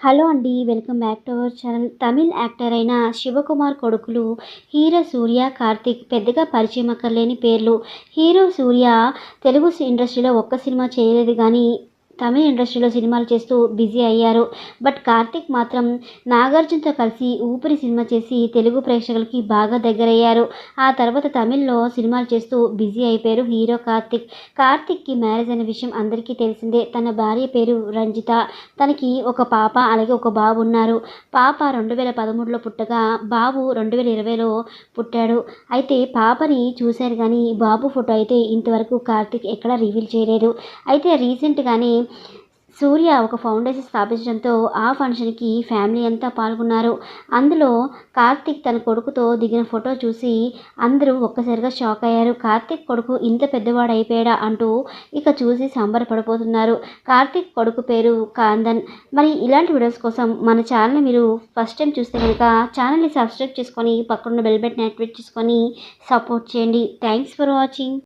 Hello అండి welcome back to our channel. Tamil actor అయిన శివకుమార్ కొడుకులు హీరో సూర్య కార్తిక్ పెద్దగా పరిచయం అక్కర్లేని పేర్లు. హీరో సూర్య తెలుగు ఇండస్ట్రీలో ఒక్క సినిమా చేయలేదు కానీ తమిళ ఇండస్ట్రీలో సినిమాలు చేస్తూ బిజీ అయ్యారు. బట్ కార్తిక్ మాత్రం నాగార్జునతో కలిసి ఊపిరి సినిమా చేసి తెలుగు ప్రేక్షకులకి బాగా దగ్గరయ్యారు. ఆ తర్వాత తమిళ్ళో సినిమాలు చేస్తూ బిజీ అయిపోయారు హీరో కార్తిక్. కార్తిక్కి మ్యారేజ్ అనే విషయం అందరికీ తెలిసిందే. తన భార్య పేరు రంజిత. తనకి ఒక పాప అలాగే ఒక బాబు ఉన్నారు. పాప రెండు వేల పదమూడులో పుట్టగా బాబు రెండు వేల ఇరవైలో పుట్టాడు. అయితే పాపని చూశారు కానీ బాబు ఫోటో అయితే ఇంతవరకు కార్తిక్ ఎక్కడా రివీల్ చేయలేదు. అయితే రీసెంట్గానే సూర్య ఒక ఫౌండేషన్ స్థాపించడంతో ఆ ఫంక్షన్కి ఫ్యామిలీ అంతా పాల్గొన్నారు. అందులో కార్తిక్ తన కొడుకుతో దిగిన ఫోటో చూసి అందరూ ఒక్కసారిగా షాక్ అయ్యారు. కార్తిక్ కొడుకు ఇంత పెద్దవాడు అయిపోయాడా అంటూ ఇక చూసి సంబరపడిపోతున్నారు. కార్తిక్ కొడుకు పేరు కాందన్. మరి ఇలాంటి వీడియోస్ కోసం మన ఛానల్ని మీరు ఫస్ట్ టైం చూస్తే కనుక ఛానల్ని సబ్స్క్రైబ్ చేసుకొని పక్కన బెల్ బటన్ యాక్టివేట్ చేసుకొని సపోర్ట్ చేయండి. Thanks for watching.